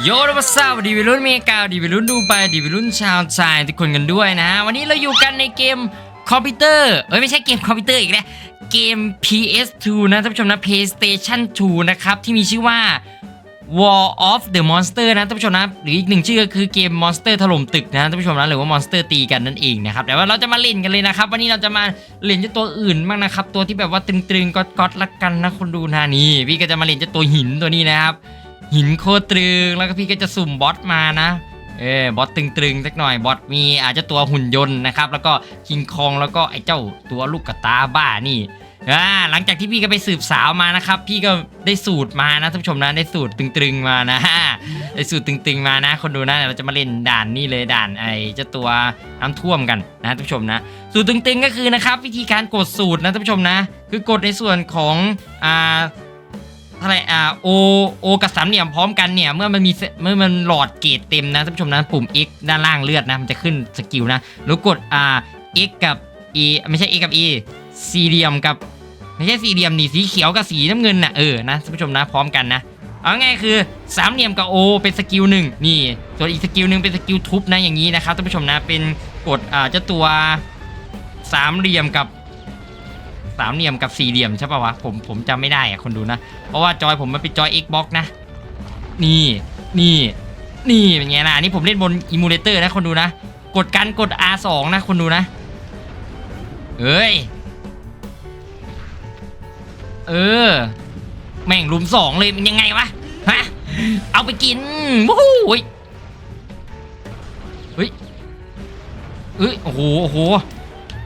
โยนวัสดีวิรุ่นเมกาดีวิรุ่นดูไปดีวิรุ่นชาวชายทุกคนกันด้วยนะ วันนี้เราอยู่กันในเกมคอมพิวเตอร์เอ้ยไม่ใช่เกมคอมพิวเตอร์อีกแล้วเกม PS2 นะท่านผู้ชมนะ PlayStation 2 นะครับ ที่มีชื่อว่า War of the Monster นะท่านผู้ชมนะ หรืออีกหนึ่งชื่อก็คือเกม Monster ถล่มตึกนะท่านผู้ชมนะ หรือว่า Monster ตีกันนั่นเองนะครับ แต่ว่าเราจะมาเล่นกันเลยนะครับ วันนี้เราจะมาเล่นเจ้าตัวอื่นบ้างนะครับ ตัวที่แบบว่าตึงๆก๊อตๆละกันนะคนดูนะนี่พี่ก็จะมาเล่นเจ้าตัวหินตัวนี้นะครับ หินโคตรตรึงแล้วก็พี่ก็จะสุ่มบอสมานะเออบอสตึงๆสักหน่อยบอสมีอาจจะตัวหุ่นยนต์นะครับแล้วก็คิงคองแล้วก็ไอ้เจ้าตัวลูกกระตาบ้านี่อ่าหลังจากที่พี่ก็ไปสืบสาวมานะครับ พี่ก็ได้สูตรมานะท่านผู้ชมนะได้สูตรตึงๆมานะได้สูตรตึงๆมานะ คนดูนะเราจะมาเล่นด่านนี่เลยด่านไอ้เจ้าตัวน้ำท่วมกันนะท่านผู้ชมนะ สูตรตึงๆก็คือนะครับ วิธีการกดสูตรนะท่านผู้ชมนะ คือกดในส่วนของอ่า เท่าไรอ่าโอโอกับสามเหลี่ยมพร้อมกันเนี่ยเมื่อมันมีเมื่อมันหลอดเกรดเต็มนะท่านผู้ชมนะปุ่ม X ด้านล่างเลือดนะมันจะขึ้นสกิลนะแล้วกดอ่า X กับ E ไม่ใช่ X กับ E สี่เหลี่ยมกับ ไม่ใช่สี่เหลี่ยมนี่สีเขียวกับสีน้ำเงินน่ะเออนะท่านผู้ชมนะพร้อมกันนะเอาง่ายคือสามเหลี่ยมกับ O เป็นสกิลหนึ่งนี่ ส่วนอีกสกิลหนึ่งเป็นสกิลทุบนะอย่างนี้นะครับท่านผู้ชมนะเป็นกดอ่าเจ้าตัวสามเหลี่ยมกับ สามเหลี่ยมกับสี่เหลี่ยมใช่ป่าวะผมผมจำไม่ได้อะคนดูนะ เพราะว่าจอยผมมันเป็นจอย Xbox นะ นี่นี่นี่เป็นไงล่ะอันนี่ผมเล่นบนอิมูเลเตอร์นะคนดูนะ กดกันกด R2 นะคนดูนะเอ้ยเออ แม่งลุมสองเลยมันยังไงวะฮะเอาไปกินวู้ฮู้เฮ้ยเฮ้ยเฮ้ยโอ้โหโอ้โห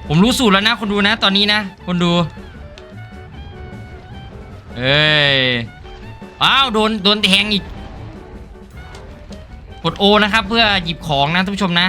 ผมรู้สูตรแล้วนะ คนดูนะ ตอนนี้นะ คนดู เอ้ย อ้าว โดน โดนแทงอีก กดโอนะครับ เพื่อหยิบของนะท่านผู้ชมนะ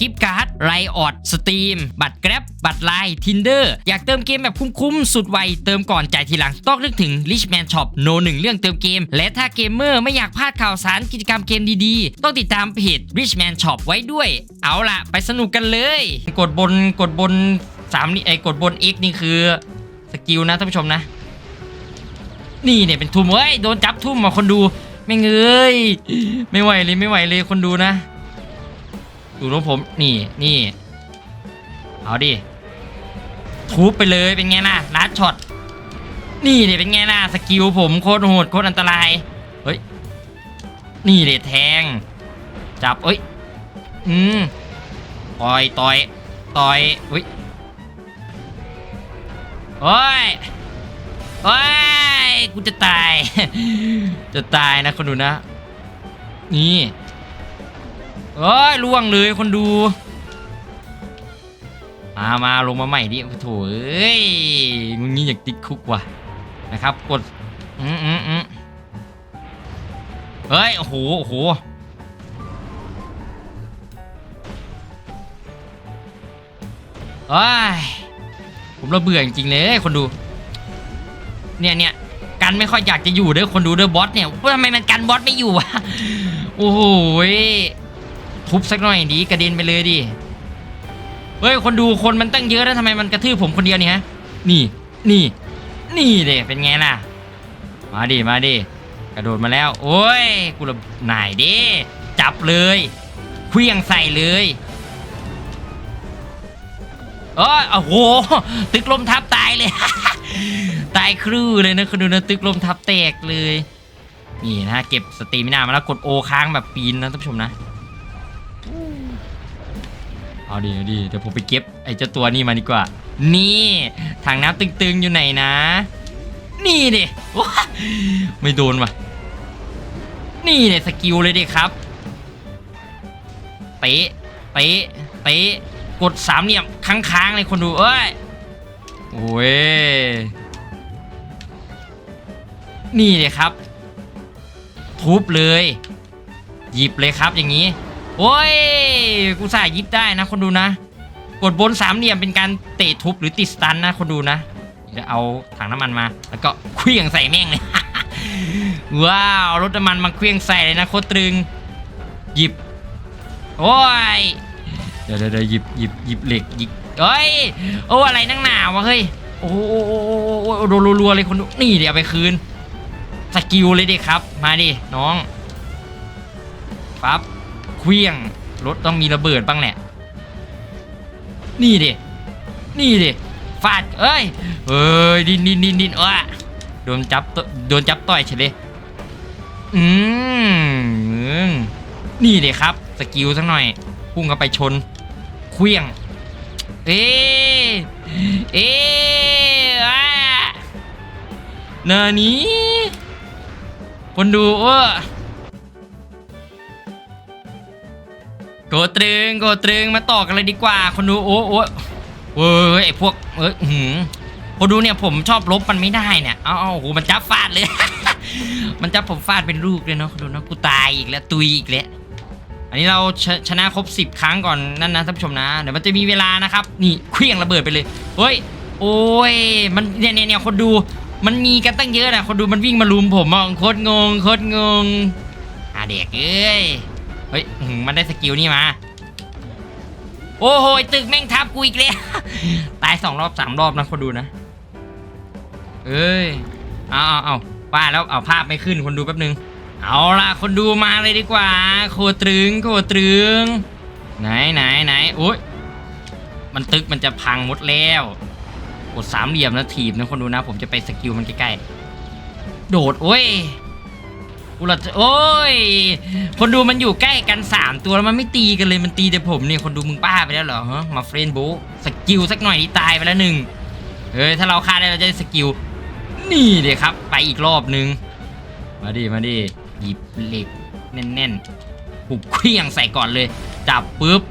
กิฟต์การ์ดไรออดสตรีมบัตรแกร็บบัตรไลน์ทินเดอร์อยากเติมเกมแบบคุ้มๆ สุดไว เติมก่อนจ่ายทีหลัง ต้องนึกถึง Richman Shop โนหนึ่งเรื่องเติมเกม และถ้าเกมเมอร์ไม่อยากพลาดข่าวสารกิจกรรมเกมดีๆ ต้องติดตามเพจ Richman Shop ไว้ด้วย เอาล่ะ ไปสนุกกันเลย กดบนกดบนสามนี่ไอ้กดบน X นี่คือสกิลนะท่านผู้ชมนะ นี่เนี่ยเป็นทุ่มเฮ้ยโดนจับทุ่มมาคนดูไม่เอ้ยไม่ไหวเลยไม่ไหวเลยคนดูนะ ดูน้องผมนี่นี่เอาดิทุบไปเลยเป็นไงล่ะลัดช็อตนี่เนี่ยเป็นไงล่ะสกิลผมโคตรโหดโคตรอันตรายเฮ้ยนี่เด็ดแทง จับเอ้ยอืมต่อยต่อยต่อยเฮ้ยโอ้ยโอ้ยกูจะตาย จะตายนะคนดูนะ นี่ โอ้ยล่วงเลยคนดู มามาลงมาใหม่ดิโถเอ้ยมึงนี่อยากติดคุกว่ะนะครับ กดอืมอืมอืมเฮ้ยโอ้โหโอ้โหเฮ้ยผมระเบื่อจริงๆเลยคนดู เนี่ยเนี่ยกันไม่ค่อยอยากจะอยู่เด้อคนดูเด้อบอสเนี่ยทำไมมันกันบอสไม่อยู่วะโอ้โหย ทุบสักหน่อยดีกระเด็นไปเลยดิเฮ้ยคนดูคนมันตั้งเยอะแล้วทำไมมันกระทืบผมคนเดียวนี่ฮะนี่นี่ นี่เด้เป็นไงล่ะ มาดิมาดิกระโดดมาแล้ว โอ้ยกูระหน่ายดิจับเลยเคลี้ยงใส่เลยเอยโอ้โห ตึกลมทับตายเลย ตายครู่เลยนะคุณดูนะตึกลมทับแตกเลย นี่นะฮะเก็บสตรีมินามาแล้วกดโอค้างแบบปีนนะท่านผู้ชมนะ เอาดีเอาดีเดี๋ยวผมไปเก็บไอ้เจ้าตัวนี้มาดีกว่า นี่ถังน้ำตึงๆอยู่ไหนนะ นี่ดิว้าไม่โดนว่ะ นี่เนี่ยสกิลเลยดิครับเตะเตะเตะกดสามเหลี่ยมค้างๆเลยคนดูเอ้ยโอ้ยนี่เลยครับ ทุบเลย หยิบเลยครับอย่างนี้ โอ้ย กูสายยิบได้นะคนดูนะ กดบนสามเหลี่ยมเป็นการเตะทุบหรือติดสตันนะคนดูนะ จะเอาถังน้ำมันมา แล้วก็เคลื่องใส่แม่งเลย ว้าว รถน้ำมันมาเคลื่องใส่เลยนะโคตรตรึง หยิบ โอ้ย เดี๋ยวเดี๋ยวหยิบหยิบหยิบเหล็กหยิบเอ้ย โอ้อะไรนั่งหนาวะเฮ้ย โอ้โหโดนรัวๆเลยคนดู นี่เดี๋ยวไปคืน สกิลเลยดิครับ มาดิน้องปั๊บ เคลี้ยงรถต้องมีระเบิดบ้างแหละ นี่ดิ นี่ดิ ฟาด เอ้ย เอ้ย ดินดินดินดินเออโดนจับตโดนจับต่อยเฉยเลยอืมนี่ดิครับ สกิลสักหน่อย พุ่งเข้าไปชน เคลี้ยง เอ๊เอ๊ะอะเนอนี้คนดูเอ โกตรึงโกตรึงมาต่อกันเลยดีกว่า คนดูโอ้โอ้เว้ยไอพวกเอ้ยหืมคนดูเนี่ยผมชอบลบมันไม่ได้เนี่ยเอาเอาโอ้โหมันจับฟาดเลย มันจับผมฟาดเป็นลูกเลยเนาะคนดูเนาะกูตายอีกแล้วตุยอีกแล้วอันนี้เราชชนะครบ 10 ครั้งก่อนนั่นนะท่านผู้ชมนะเดี๋ยวมันจะมีเวลานะครับ นี่เคลี้ยงระเบิดไปเลยเฮ้ยโอ้ยมันเนี่ยเนี่ยเนี่ยคนดูมันมีกันตั้งเยอะนะคนดูมันวิ่งมาลุมผมมอะโคตรงงโคตรงงอาเด็กเอ้ย เฮ้ยมันได้สกิลนี่มา โอ้โหตึกแม่งทับกูอีกแล้วตายสองรอบสามรอบนะคนดูนะ เอ้ย เอาเอาเอาว่าแล้วเอาภาพไม่ขึ้นคนดูแป๊บนึง เอาล่ะคนดูมาเลยดีกว่า โคตรึงโคตรึง ไหนไหนไหนโอ้ยมันตึกมันจะพังหมดแล้วกดสามเหลี่ยมนะถีบนะคนดูนะ ผมจะไปสกิลมันใกล้ๆ โดดโอ้ย กูละจะโอ้ย คนดูมันอยู่ใกล้กันสามตัวแล้วมันไม่ตีกันเลยมันตีแต่ผมเนี่ยคนดูมึงป้าไปแล้วเหรอฮะมาเฟรนโบสกิลสักหน่อยนี่ตายไปแล้วหนึ่งเฮ้ยถ้าเราฆ่าได้เราจะได้สกิลนี่เดี๋ยวครับ ไปอีกรอบนึง มาดิมาดิหยิบเหล็กแน่นๆหุบเครื่องใส่ก่อนเลย จับปุ๊บ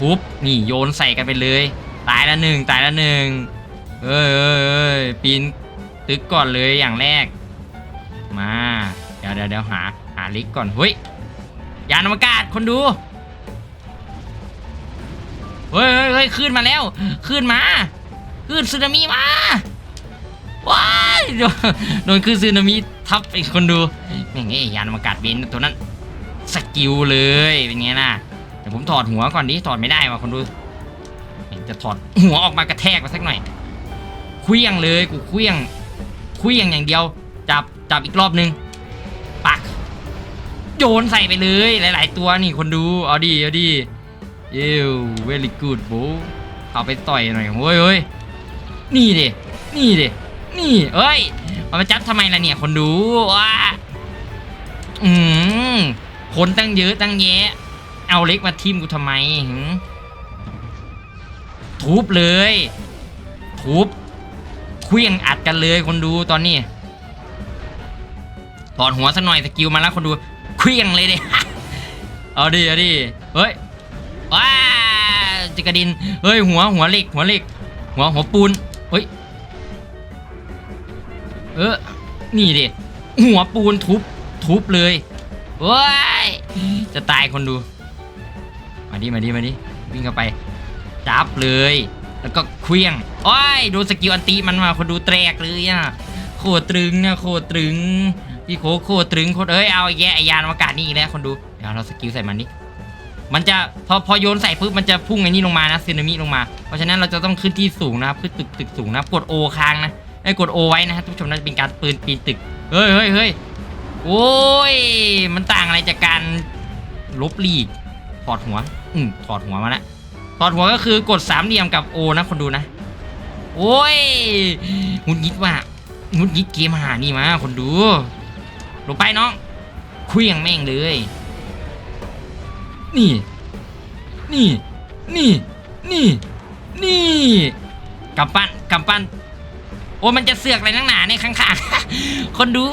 ปุ๊บนี่โยนใส่กันไปเลย ตายละหนึ่งตายละหนึ่งเอ้ยเอ้ยเอ้ยปีนตึกก่อนเลยอย่างแรก มา เดี๋ยวเดี๋ยวหาหาลิกก่อนเฮ้ยยานอวกาศคนดูเฮ้ยเฮ้ยเฮ้ยขึ้นมาแล้วขึ้นมาขึ้นสึนามิมาว้ายโดนโดนคือซึนามิทับไอ้คนดูแม่งไอ้ยานอวกาศบินตัวนั้นสกิลเลยเป็นไงล่ะเดี๋ยวผมถอดหัวก่อนดิถอดไม่ได้ว่ะคนดูจะถอดหัวออกมากระแทกมาสักหน่อยเคลี้ยงเลยกูเคลี้ยงเคลี้ยงอย่างเดียวจับจับอีกรอบนึง โยนใส่ไปเลยหลาย ๆ ตัวนี่คนดู เอาดีเอาดีเย้เวลี่กูดโบเข้าไปต่อยหน่อยเฮ้ยเฮ้ยนี่ดินี่ดินี่เอ้ยเอามาจับทำไมล่ะเนี่ยคนดูว้าอืมคนตั้งเยอะตั้งแยะ เอาเล็กมาทิมกูทำไมหึทุบเลยทุบเคลี้ยงอัดกันเลยคนดูตอนนี้ถอดหัวสักหน่อยสกิลมาแล้วคนดู เคลี้ยงเลยดิเอาดิเอาดิเฮ้ยว้าจะกระดินเฮ้ยหัวหัวเหล็กหัวเหล็กหัวหัวปูนเฮ้ยเออนี่ดิหัวปูนทุบทุบเลยว้ายจะตายคนดู มาดิมาดิมาดิวิ่งเข้าไปจับเลย แล้วก็เคลี้ยงโอ้ยดนสกิลอันตีมันมาคนดูแตกเลยอะโคตรตรึงนะโคตรตรึง พี่โคโคตรตรึงโคตรเอ้ยเอาแย่ไอยานอวกาศนี่อีกแล้วคนดูเดี๋ยวเราสกิลใส่มันนี่มันจะพอพอโยนใส่ปุ๊บมันจะพุ่งไอ้นี่ลงมานะซึนามิลงมา เพราะฉะนั้นเราจะต้องขึ้นที่สูงนะครับขึ้นตึกตึกสูงนะกดโอค้างนะไอ้กดโอไว้นะทุกผู้ชมน่าจะเป็นการปืนปีนตึกเฮ้ยเฮ้ยเฮ้ยโอ้ยมันต่างอะไรจากการลบลีกถอดหัวอืมถอดหัวมาแล้วถอดหัวก็คือกดสามเหลี่ยมกับโอนะคนดูนะ โอ้ยงุดยิดว่ะงุดยิดเกมหานี่มาคนดู ลงไปน้องเคลี้ยงแม่งเลย นี่ นี่ นี่ นี่ นี่กำปั้นกำปั้นโอ้มันจะเสือกอะไรนักหนาในยข้างๆคนดู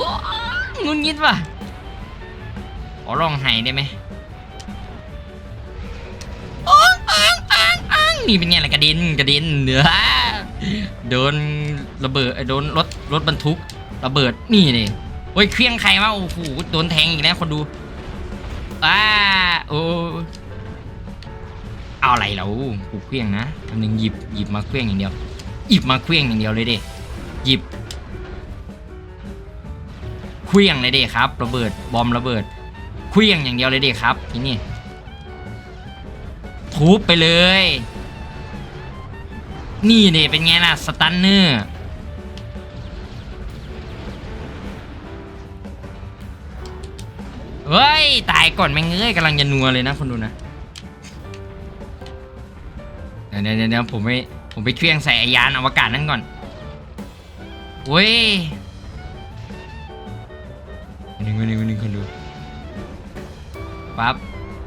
งุนงิดว่ะขอร้องไห้ได้ไหมอ้องอ้องอ้องอ้องนี่เป็นไงล่ะกระเด็นกระเด็นเนื้อโดนระเบิดเอ้ยโดนรถรถบรรทุกระเบิดนี่นี่ โอ้ยเครื่องใครวะโอ้โหโดนแทงอีกแล้วคนดูอ่าโอ้เอาอะไรเรากูเคลี้ยงนะอันหนึ่งหยิบหยิบมาเคลี้ยงอย่างเดียวหยิบมาเคลี้ยงอย่างเดียวเลยเด้หยิบเคลี้ยงเลยเด้ครับระเบิดบอมระเบิดเคลี้ยงอย่างเดียวเลยเด้ครับทีนี่ทุบไปเลย นี่เด้เป็นไงล่ะสตันเนอร์ เฮ้ย ตายก่อนแม่งเอ้ยกำลังจะนัวเลยนะคนดูนะเดี๋ยวเดี๋ยวเดี๋ยวผมไปผมไปเครื่องใส่ยานอวกาศนั่นก่อนเว้ยหนึ่งหนึ่งหนึ่งคนดูปั๊บ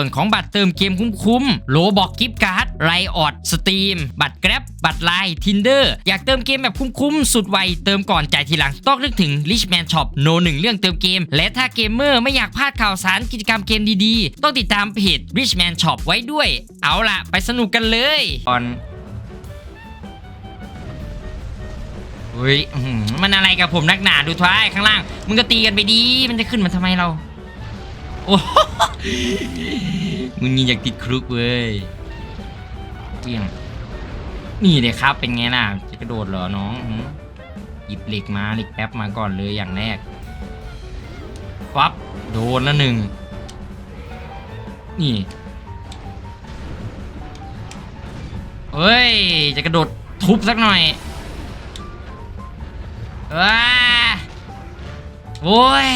นของบัตรเติมเกมคุ้มๆโลบอกกิฟต์การ์ดไรออดสตรีมบัตรแกร็บบัตรไลน์ทินเดอร์อยากเติมเกมแบบคุ้มๆสุดไวเติมก่อนจ่ายทีหลังต้องนึกถึง Richman Shop โนหนึ่งเรื่องเติมเกม และถ้าเกมเมอร์ไม่อยากพลาดข่าวสารกิจกรรมเกมดีๆ ต้องติดตามเพจ Richman Shop ไว้ด้วย เอาล่ะ ไปสนุกกันเลยก่อนเฮ้ยอื้อหือมันอะไรกับผมนักหนาดูท้ายข้างล่าง มึงก็ตีกันไปดี มันจะขึ้นมาทำไมเราโอ้ มึงยิงอยากติดคุกเว้ยเปี้ยงนี่เลยครับเป็นไงล่ะจะกระโดดเหรอน้องหยิบเหล็กมาเหล็กแป๊บมาก่อนเลยอย่างแรกปั๊บโดนละหนึ่งนี่เฮ้ย จะกระโดดทุบสักหน่อยว้าโว้ย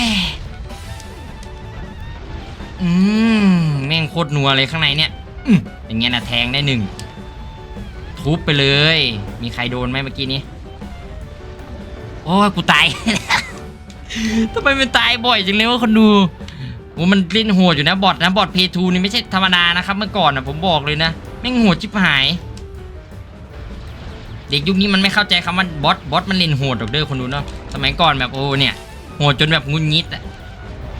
อืมแม่งโคตรนัวเลยข้างในเนี่ยอืมอย่างเงี้ยนะแทงได้หนึ่งทุบไปเลย มีใครโดนไหมเมื่อกี้นี้ โอ้ยกูตาย ทำไมมันตายบ่อยจังเลยวะคนดูโอ้มันเล่นโหดอยู่นะบอทนะบอทเพทูนี่ไม่ใช่ธรรมดานะครับเมื่อก่อนนะผมบอกเลยนะแม่งโหดจิบหาย เด็กยุคนี้มันไม่เข้าใจคำว่าบอทบอทมันเล่นโหดหรอกเด้อคนดูเนาะสมัยก่อนแบบโอ้เนี่ยโหดจนแบบงุนงิดอะ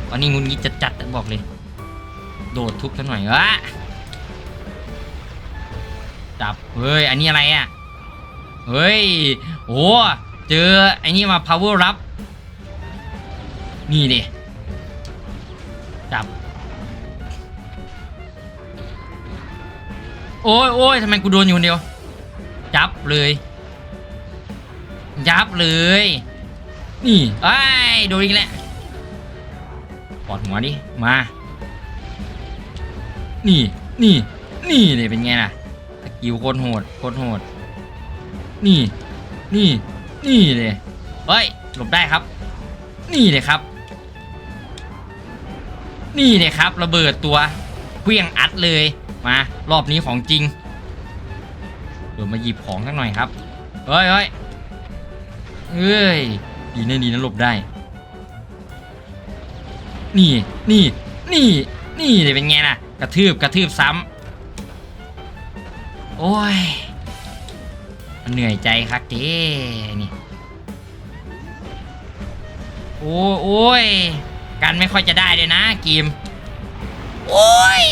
ตอนนี้งุนงิดจัดๆอะบอกเลย โดดทุบซะหน่อยวะจับ เฮ้ย อันนี้อะไรอะ เฮ้ย โอ้เจอไอ้นี่มา power up นี่ดิ จับ โอ้ยโอ้ยทำไมกูโดนอยู่คนเดียว จับเลย ยับเลย นี่ไอ้โดนอีกแล้วปอดหัวดิ มา นี่ นี่ นี่เลยเป็นไงล่ะสกิลโคตรโหดโคตรโหด นี่ นี่ นี่เลย เฮ้ย หลบได้ครับ นี่เลยครับ นี่เลยครับ ระเบิดตัวเครื่องอัดเลย มา รอบนี้ของจริง เดี๋ยวมาหยิบของสักหน่อยครับ เฮ้ยเฮ้ยเอ้ย ดีนะดีนะหลบได้ นี่ นี่ นี่ นี่เลยเป็นไงล่ะ กระทืบกระทืบซ้ำโอ้ยมันเหนื่อยใจครับเจ้นี่โอ้โอ้ยกันไม่ค่อยจะได้เลยนะเกมโอ้ย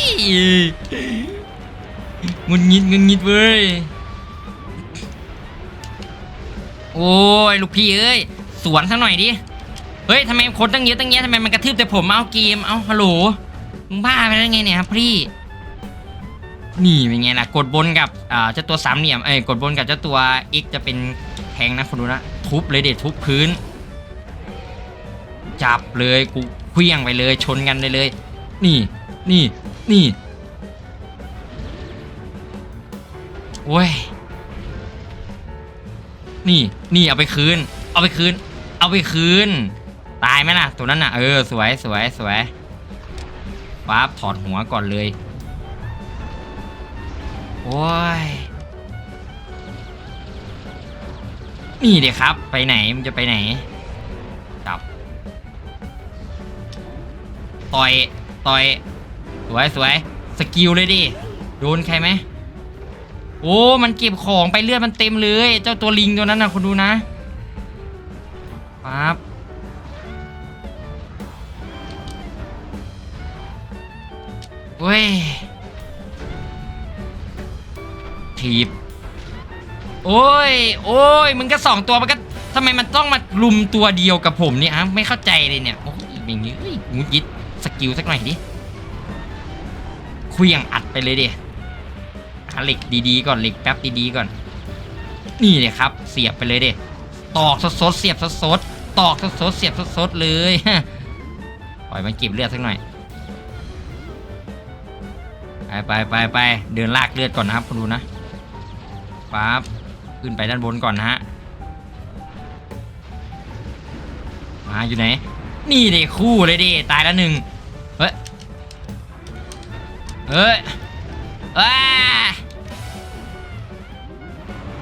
งุนงิดงุนงิดเว้ยโอ้ยลูกพี่เอ้ยสวนสักหน่อยดิเฮ้ยทำไมคนตั้งเยอะตั้งแยะทำไมมันกระทืบแต่ผมเอาเกมเอาฮัลโหล มึงบ้าไปแล้วไงเนี่ยครับพี่ นี่เป็นไงล่ะ กดบนกับอ่าเจ้าตัวสามเหลี่ยมเอ้ยกดบนกับเจ้าตัว X จะเป็นแทงนะคุณดูนะ ทุบเลยเด็ดทุบพื้น จับเลยกูเคลี้ยงไปเลยชนกันเลยเลย นี่นี่นี่โอ้ยนี่นี่เอาไปคืน เอาไปคืน เอาไปคืน ตายไหมล่ะ ตัวนั้นน่ะ เออ สวยสวยสวย ปั๊บถอดหัวก่อนเลย โอ้ย นี่เดี๋ยวครับ ไปไหนมันจะไปไหนจับ ต่อย ต่อย สวยสวยสกิลเลยดิ โดนใครไหม โอ้ มันเก็บของไปเลือดมันเต็มเลย เจ้าตัวลิงตัวนั้นนะคุณดูนะปั๊บ เว้ยถีบโอ้ย โอ้ย มึงก็สองตัวมันก็ทำไมมันต้องมาลุมตัวเดียวกับผมเนี่ยฮะไม่เข้าใจเลยเนี่ยโอ้ยอย่างงี้งูยิดสกิลสักหน่อยดิเควียงอัดไปเลยดิหาเหล็กดีๆก่อนเหล็กแป๊บดีๆก่อน นี่เลยครับ เสียบไปเลยดิตอกสดๆเสียบสดๆตอกสดๆเสียบสดๆเลยปล่อยมันเก็บเลือดสักหน่อย ไปไปไปไปเดินลากเลือดก่อนนะครับคุณดูนะปั๊บขึ้นไปด้านบนก่อนนะฮะมาอยู่ไหน นี่เด็คู่เลยดิตายแล้วหนึ่งเฮ้ยเฮ้ยว้า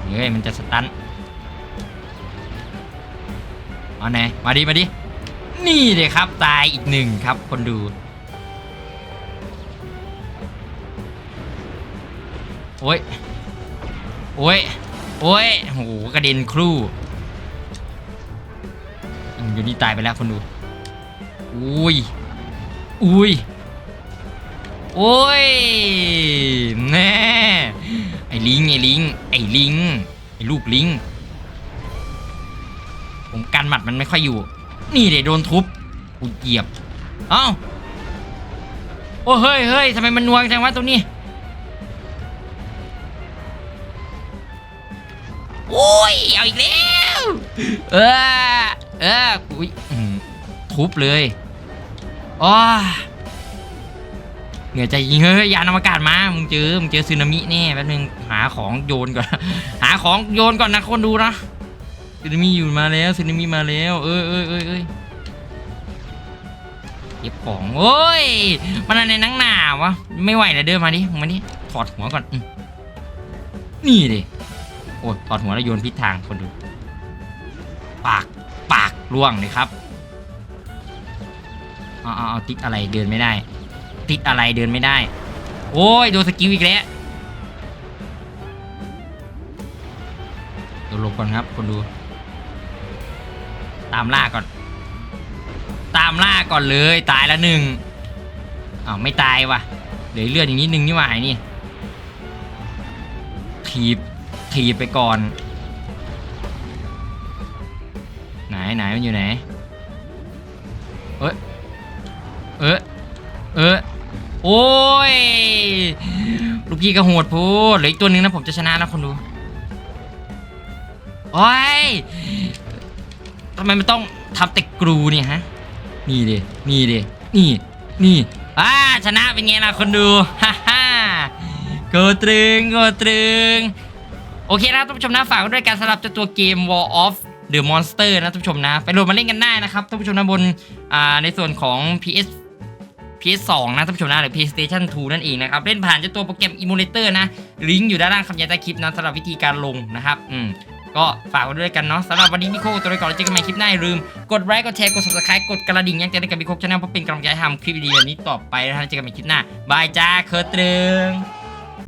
เฮ้ยมันจะสตันมาไหนมาดิมาดินี่เลยครับตายอีกหนึ่งครับคนดู โอ้ย โอ้ย โอ้ยโหกระเด็นครู่อืมอยู่นี่ตายไปแล้วคนดู อุ้ย อุ้ย โอ้ย แน่ ไอ้ลิง ไอ้ลิง ไอ้ลิง ไอ้ลูกลิง ผมกันหมัดมันไม่ค่อยอยู่ นี่เดี๋ยวโดนทุบกูเหยียบ เอ้า โอ้เฮ้ยเฮ้ยทำไมมันนัวจังวะตรงนี้ เอาอีกแล้ว เออ เอออุ้ยทุบเลยอ้อเหนื่อยใจยิงเฮ้ยยานอวกาศมา มึงเจอ มึงเจอสึนามิแน่แป๊บนึงหาของโยนก่อน หาของโยนก่อนนะคนดูนะสึนามิอยู่มาแล้วสึนามิมาแล้ว เอ้ยเอ้ยเอ้ยเอ้ยเก็บของโอ้ย มันอะไรนังหนาวะ ไม่ไหวแล้วเดินมาดิ มาดิ ถอดหัวก่อน นี่ดิ โอ้ยถอดหัวแล้วโยนพิษทางคนดู ปากปากร่วงเลยครับเอาเอาเอาติดอะไรเดินไม่ได้ ติดอะไรเดินไม่ได้ โอ้ยโดนสกิลอีกแล้วเดี๋ยวลบก่อนครับคนดู ตามล่าก่อน ตามล่าก่อนเลยตายล้วหนึ่งอ้าวไม่ตายว่ะเหลือเลือดอีกนิดนึงนี่หว่าไอ้นี่ถีบ ถีบไปก่อน ไหนไหนมันอยู่ไหน เอ้ยเอ้ยเอ้ยโอ้ย ลูกพี่ก็โหดพูดเหลืออีกตัวนึงนะผมจะชนะแล้วคนดู โอ้ยทำไมมันต้องทำแต่กรูเนี่ยฮะ นี่ดิ นี่ดิ นี่ นี่อ่าชนะเป็นไงล่ะคนดู ฮ่าฮ่าโกตรึงโกตรึง โอเคนะท่านผู้ชมนะฝากด้วยการสำหรับเจ้าตัวเกม War of the Monster นะท่านผู้ชมนะ ไปโหลดมาเล่นกันได้นะครับท่านผู้ชมนะบนอ่าในส่วนของ PS PS2 นะท่านผู้ชมนะหรือ PlayStation 2 นั่นเองนะครับเล่นผ่านเจ้าตัวโปรแกรม Emulator นะลิงก์อยู่ด้านล่างคำยันใต้คลิปนะสำหรับวิธีการลงนะครับอืมก็ฝากไว้ด้วยกันเนาะสำหรับวันนี้พี่โคกตัวไปก่อนแล้วเจอกันใหม่คลิปหน้าอย่าลืม กดไลค์กดแชร์กด subscribe กดกระดิ่งแจ้งเตือนกับพี่โคกชาแนลเพื่อเป็นกำลังใจให้ทำคลิปดีๆแบบนี้ต่อไปนะฮะเจอกันใหม่คลิปหน้าบายจ้าเคอร์ตรง